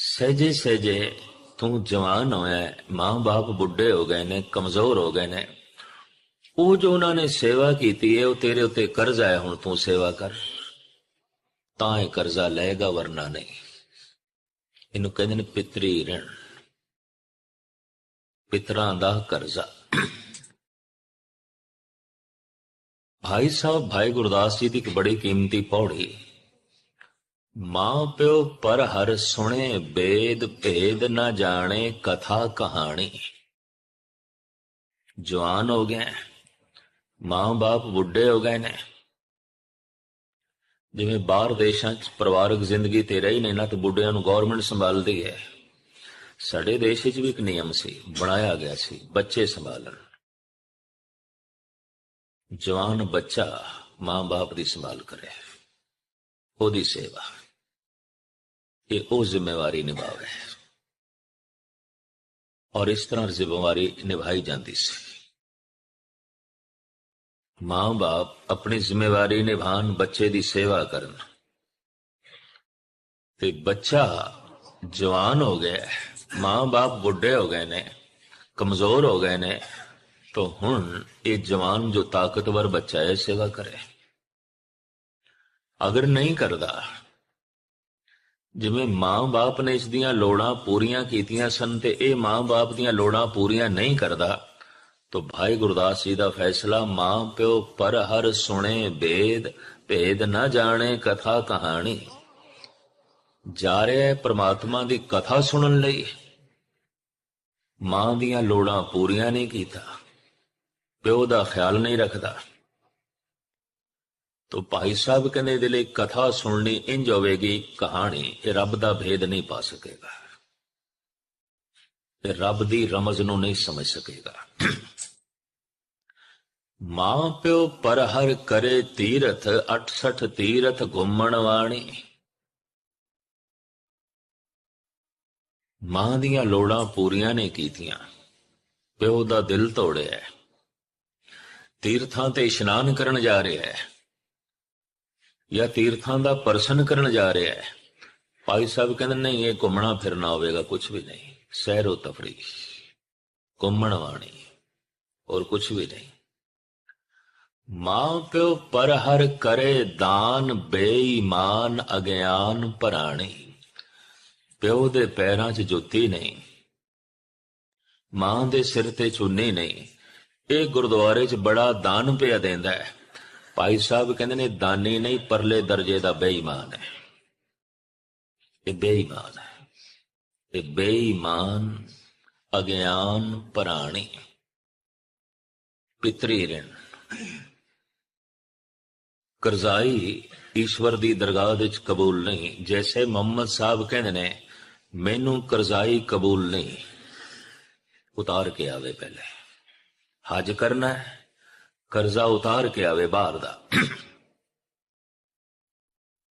ਸਹਜੇ ਸਹਜੇ ਤੂੰ ਜਵਾਨ ਹੋਇਆ ਮਾਂ-ਬਾਪ ਬੁੱਢੇ ਹੋ ਗਏ ਨੇ, ਕਮਜ਼ੋਰ ਹੋ ਗਏ ਨੇ। ਉਹ ਜੋ ਉਹਨਾਂ ਨੇ ਸੇਵਾ ਕੀਤੀ ਹੈ, ਉਹ ਤੇਰੇ ਉੱਤੇ ਕਰਜ਼ਾ ਹੈ, ਹੁਣ ਤੂੰ ਸੇਵਾ ਕਰ। ਤਾਂ ਇਹ ਕਰਜ਼ਾ ਲਏਗਾ, ਵਰਨਾ ਨਹੀਂ। ਇਹਨੂੰ ਕਹਿੰਦੇ ਨੇ ਪਿਤਰੀ ਰਣ। ਪਿਤਰਾਂ ਦਾ ਕਰਜ਼ਾ। ਭਾਈ ਸਾਹਿਬ, ਭਾਈ ਗੁਰਦਾਸ ਜੀ ਦੀ ਇੱਕ ਬੜੀ ਕੀਮਤੀ ਪੌੜੀ। ਮਾਂ ਪਿਓ ਪਰ ਹਰ ਸੁਣੇ, ਬੇਦ ਭੇਦ ਨਾ ਜਾਣੇ, ਕਥਾ ਕਹਾਣੀ। ਜਵਾਨ ਹੋ ਗਏ, ਮਾਂ ਬਾਪ ਬੁੱਢੇ ਹੋ ਗਏ ਨੇ। ਜਿਵੇਂ ਬਾਹਰ ਦੇਸ਼ਾਂ 'ਚ ਪਰਿਵਾਰਕ ਜ਼ਿੰਦਗੀ ਤੇ ਰਹੀ ਨੇ ਨਾ ਤੇ ਬੁੱਢਿਆਂ ਨੂੰ ਗਵਰਨਮੈਂਟ ਸੰਭਾਲਦੀ ਹੈ। ਸਾਡੇ ਦੇਸ਼ ਵਿੱਚ ਵੀ ਇੱਕ ਨਿਯਮ ਸੀ, ਬਣਾਇਆ ਗਿਆ ਸੀ, ਬੱਚੇ ਸੰਭਾਲਣ। ਜਵਾਨ ਬੱਚਾ ਮਾਂ-ਬਾਪ ਦੀ ਸੰਭਾਲ ਕਰੇ, ਉਹਦੀ ਸੇਵਾ। ਇਹ ਉਹ ਜ਼ਿੰਮੇਵਾਰੀ ਨਿਭਾਵੇ ਔਰ ਇਸ ਤਰ੍ਹਾਂ ਜ਼ਿੰਮੇਵਾਰੀ ਨਿਭਾਈ ਜਾਂਦੀ ਸੀ ਮਾਂ-ਬਾਪ ਆਪਣੀ ਜ਼ਿੰਮੇਵਾਰੀ ਨਿਭਾਣ ਬੱਚੇ ਦੀ ਸੇਵਾ ਕਰਨ ਤੇ ਬੱਚਾ ਜਵਾਨ ਹੋ ਗਿਆ ਮਾਂ-ਬਾਪ ਬੁੱਢੇ ਹੋ ਗਏ ਨੇ ਕਮਜ਼ੋਰ ਹੋ ਗਏ ਨੇ तो ਹੁਣ ਇਹ ਜਵਾਨ ਜੋ ਤਾਕਤਵਰ ਬੱਚਾ ਹੈ ਸੇਵਾ ਕਰੇ ਅਗਰ ਨਹੀਂ ਕਰਦਾ ਜਿਵੇਂ ਮਾਂ-ਬਾਪ ਨੇ ਇਸ ਦੀਆਂ ਲੋੜਾਂ ਪੂਰੀਆਂ ਕੀਤੀਆਂ ਸਨ ਤੇ ਇਹ ਮਾਂ-ਬਾਪ ਦੀਆਂ ਲੋੜਾਂ ਪੂਰੀਆਂ ਨਹੀਂ ਕਰਦਾ, ਤੋ ਭਾਈ ਗੁਰਦਾਸ ਜੀ ਦਾ ਫੈਸਲਾ ਮਾਂ, ਪਿਓ ਪਰ ਹਰ ਸੁਣੇ ਭੇਦ ਭੇਦ ਨਾ ਜਾਣੇ ਕਥਾ ਕਹਾਣੀ। ਜਾ ਰਿਹਾ ਪ੍ਰਮਾਤਮਾ ਦੀ ਕਥਾ ਸੁਣਨ ਲਈ। ਮਾਂ ਦੀਆਂ ਲੋੜਾਂ ਪੂਰੀਆਂ ਨਹੀਂ ਕੀਤਾ। ਪਿਓ ਦਾ ਖਿਆਲ ਨਹੀਂ ਰੱਖਦਾ। ਤੋ ਭਾਈ ਸਾਹਿਬ ਕਹਿੰਦੇ ਇਹਦੇ ਲਈ ਕਥਾ ਸੁਣਨੀ ਇੰਜ ਹੋਵੇਗੀ, ਕਹਾਣੀ ਇਹ ਰੱਬ ਦਾ ਭੇਦ ਨਹੀਂ ਪਾ ਸਕੇਗਾ। ਇਹ ਰੱਬ ਦੀ ਰਮਜ਼ ਨੂੰ ਨਹੀਂ ਸਮਝ ਸਕੇਗਾ। ਮਾਂ ਪਿਓ ਪਰ ਹਰ ਕਰੇ ਤੀਰਥ 68 ਤੀਰਥ ਘੁੰਮਣ ਵਾਣੀ। ਮਾਂ ਦੀਆਂ ਲੋੜਾਂ ਪੂਰੀਆਂ ਨਹੀਂ ਕੀਤੀਆਂ। ਪਿਓ ਦਾ ਦਿਲ ਤੋੜਿਆ। ਤੀਰਥਾਂ ਤੇ ਇਸ਼ਨਾਨ ਕਰਨ ਜਾ ਰਿਹਾ ਹੈ। ਜਾਂ ਤੀਰਥਾਂ ਦਾ ਪਰਸ਼ਨ ਕਰਨ ਜਾ ਰਿਹਾ ਹੈ। ਭਾਈ ਸਾਹਿਬ ਕਹਿੰਦੇ, ਨਹੀਂ, ਇਹ ਘੁੰਮਣਾ ਫਿਰਨਾ ਹੋਵੇਗਾ ਕੁਝ ਵੀ ਨਹੀਂ। ਸੈਰੋ ਤਫਰੀਹ ਘੁੰਮਣ ਵਾਣੀ ਔਰ ਕੁਝ ਵੀ ਨਹੀਂ। ਮਾਂ ਪਿਓ ਪਰ ਹਰ ਕਰੇ ਦਾਨ, ਬੇਈਮਾਨ ਅਗਿਆਨ ਭਰਾਣੀ। ਪਿਓ ਦੇ ਪੈਰਾਂ 'ਚ ਜੁੱਤੀ ਨਹੀਂ, ਮਾਂ ਦੇ ਸਿਰ ਤੇ ਚੁੰਨੀ ਨਹੀਂ। ਇਹ ਗੁਰਦੁਆਰੇ 'ਚ ਬੜਾ ਦਾਨ ਪਿਆ ਦਿੰਦਾ ਹੈ। ਭਾਈ ਸਾਹਿਬ ਕਹਿੰਦੇ ਨੇ, ਦਾਨੀ ਨਹੀਂ, ਪਰਲੇ ਦਰਜੇ ਦਾ ਬੇਈਮਾਨ ਹੈ। ਇਹ ਬੇਈਮਾਨ ਹੈ। ਇਹ ਬੇਈਮਾਨ, ਅਗਿਆਨ, ਪ੍ਰਾਣੀ, ਪਿਤਰੀ ਰਣ ਕਰਜ਼ਾਈ ਈਸ਼ਵਰ ਦੀ ਦਰਗਾਹ ਵਿੱਚ ਕਬੂਲ ਨਹੀਂ। ਜੈਸੇ ਮੁਹੰਮਦ ਸਾਹਿਬ ਕਹਿੰਦੇ ਨੇ, ਮੈਨੂੰ ਕਰਜ਼ਾਈ ਕਬੂਲ ਨਹੀਂ। ਉਤਾਰ ਕੇ ਆਵੇ ਪਹਿਲੇ। ਹਜ ਕਰਨਾ ਹੈ। कर्जा उतार के अवे बार दा